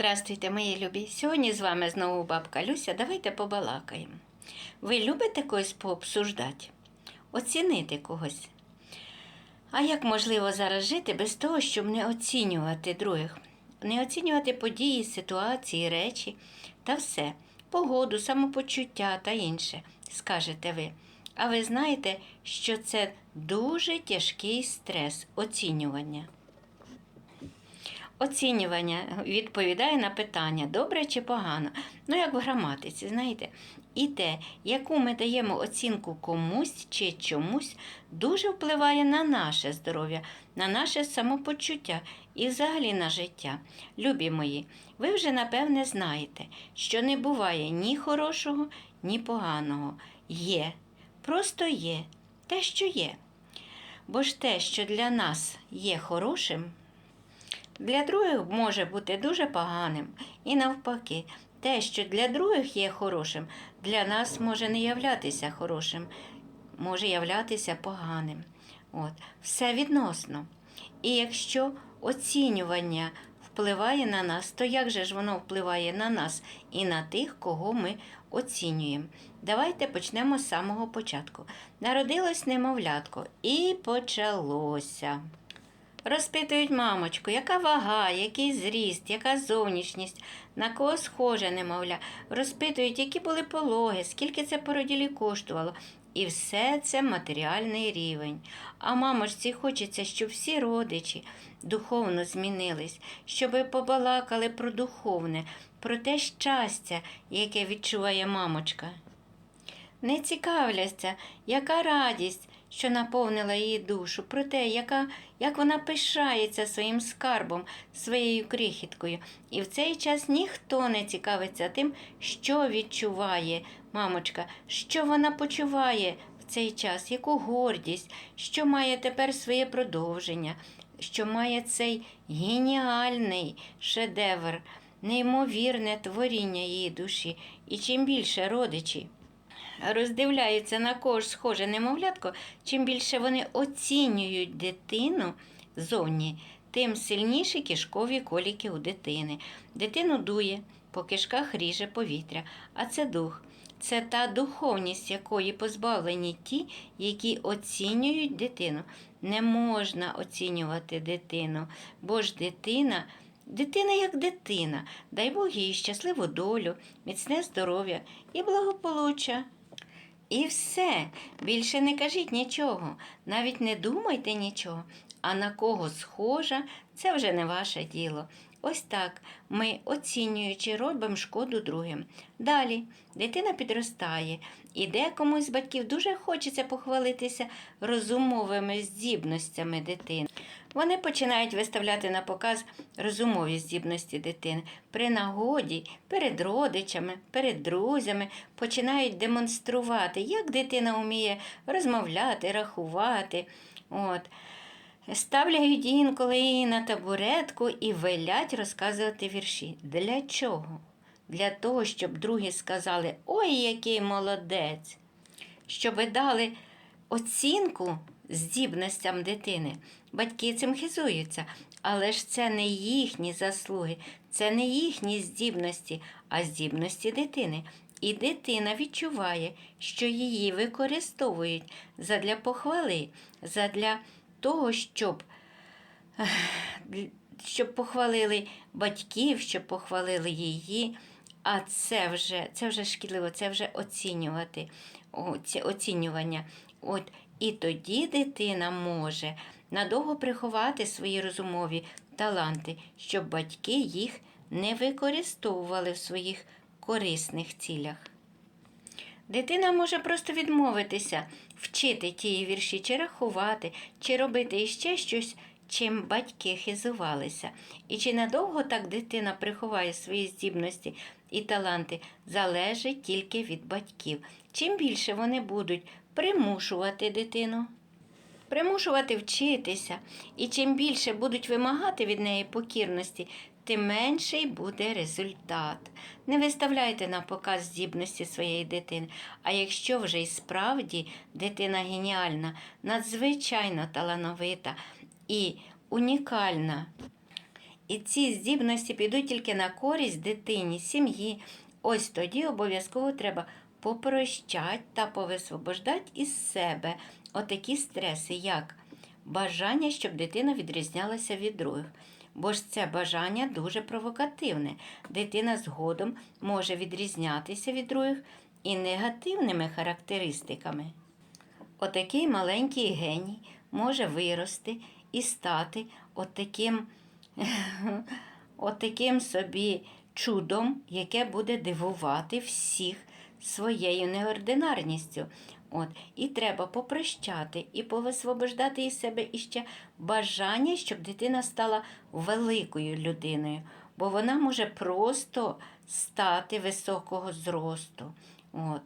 Здравствуйте, мої любі. Сьогодні з вами знову бабка Люся. Давайте побалакаємо. Ви любите когось пообсуждати? Оцінити когось? А як можливо зараз жити без того, щоб не оцінювати других? Не оцінювати події, ситуації, речі та все, погоду, самопочуття та інше, скажете ви. А ви знаєте, що це дуже тяжкий стрес оцінювання. Оцінювання відповідає на питання, добре чи погано. Ну, як в граматиці, знаєте. І те, яку ми даємо оцінку комусь чи чомусь, дуже впливає на наше здоров'я, на наше самопочуття і взагалі на життя. Любі мої, ви вже напевне знаєте, що не буває ні хорошого, ні поганого. Є, просто є те, що є. Бо ж те, що для нас є хорошим, для других може бути дуже поганим. І навпаки, те, що для других є хорошим, для нас може не являтися хорошим, може являтися поганим. От. Все відносно. І якщо оцінювання впливає на нас, то як же ж воно впливає на нас і на тих, кого ми оцінюємо? Давайте почнемо з самого початку. Народилось немовлятко і почалося. Розпитують мамочку, яка вага, який зріст, яка зовнішність, на кого схоже немовля. Розпитують, які були пологи, скільки це породілі коштувало. І все це матеріальний рівень. А мамочці хочеться, щоб всі родичі духовно змінились, щоб побалакали про духовне, про те щастя, яке відчуває мамочка. Не цікавляться, яка радість, що наповнила її душу, про те, яка, як вона пишається своїм скарбом, своєю крихіткою. І в цей час ніхто не цікавиться тим, що відчуває мамочка, що вона почуває в цей час, яку гордість, що має тепер своє продовження, що має цей геніальний шедевр, неймовірне творіння її душі. І чим більше родичі роздивляються на кого ж схоже немовлятко, чим більше вони оцінюють дитину зовні, тим сильніші кишкові коліки у дитини. Дитину дує, по кишках ріже повітря, а це дух. Це та духовність, якої позбавлені ті, які оцінюють дитину. Не можна оцінювати дитину, бо ж дитина. Дитина як дитина, дай Бог їй щасливу долю, міцне здоров'я і благополуччя. І все, більше не кажіть нічого, навіть не думайте нічого, а на кого схожа, це вже не ваше діло. Ось так. Ми, оцінюючи, робимо шкоду другим. Далі. Дитина підростає, і декомусь з батьків. Дуже хочеться похвалитися розумовими здібностями дитини. Вони починають виставляти на показ розумові здібності дитини. При нагоді, перед родичами, перед друзями починають демонструвати, як дитина вміє розмовляти, рахувати. От. Ставляють інколи її на табуретку і велять розказувати вірші. Для чого? Для того, щоб другі сказали Ой, який молодець! Щоб дали оцінку здібностям дитини. Батьки цим хизуються, але ж це не їхні заслуги, це не їхні здібності, а здібності дитини. І дитина відчуває, що її використовують задля похвали, задля того, щоб, щоб похвалили батьків, щоб похвалили її. А це вже це вже шкідливо, це вже оцінювати, оцінювання. От, І тоді дитина може надовго приховати свої розумові таланти, щоб батьки їх не використовували в своїх корисних цілях. Дитина може просто відмовитися, вчити ті вірші, чи рахувати, чи робити іще щось, чим батьки хизувалися. І чи надовго так дитина приховає свої здібності і таланти, залежить тільки від батьків. Чим більше вони будуть примушувати дитину, примушувати вчитися, і чим більше будуть вимагати від неї покірності, тим менший буде результат. Не виставляйте на показ здібності своєї дитини. А якщо вже й справді дитина геніальна, надзвичайно талановита і унікальна, і ці здібності підуть тільки на користь дитині, сім'ї. Ось тоді обов'язково треба попрощати та повисвобождати із себе отакі стреси, як бажання, щоб дитина відрізнялася від других. Бо ж це бажання дуже провокативне. Дитина згодом може відрізнятися від других і негативними характеристиками. Отакий маленький геній може вирости і стати отаким, отаким собі чудом, яке буде дивувати всіх своєю неординарністю. От, і треба попрощати і повисвобождати із себе іще бажання, щоб дитина стала великою людиною, бо вона може просто стати високого зросту. От.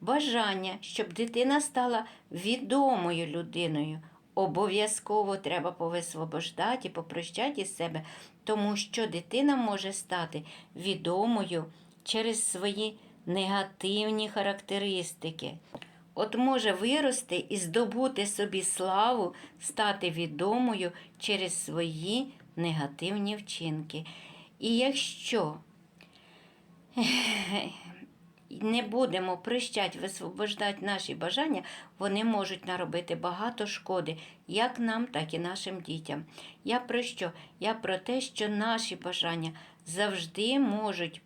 Бажання, щоб дитина стала відомою людиною. Обов'язково треба повисвобождати попрощати себе, тому що дитина може стати відомою через свої негативні характеристики. От може вирости і здобути собі славу, стати відомою через свої негативні вчинки. І якщо не будемо прощати, висвобождати наші бажання, вони можуть наробити багато шкоди як нам, так і нашим дітям. Я про що? Я про те, що наші бажання завжди можуть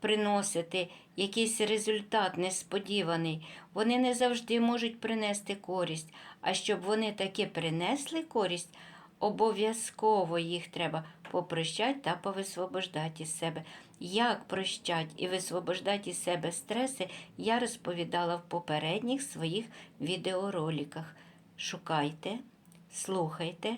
приносити якийсь результат несподіваний, вони не завжди можуть принести користь. А щоб вони таки принесли користь, обов'язково їх треба попрощати та повисвобождати із себе. Як прощати і висвобождати із себе стреси, я розповідала в попередніх своїх відеороликах. Шукайте, слухайте,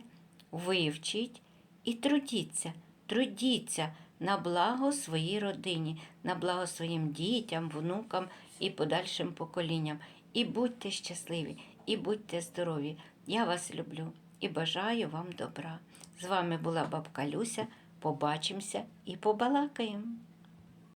вивчіть і трудіться, трудіться на благо своїй родині, на благо своїм дітям, внукам і подальшим поколінням. І будьте щасливі, і будьте здорові. Я вас люблю і бажаю вам добра. З вами була бабка Люся. Побачимося і побалакаємо.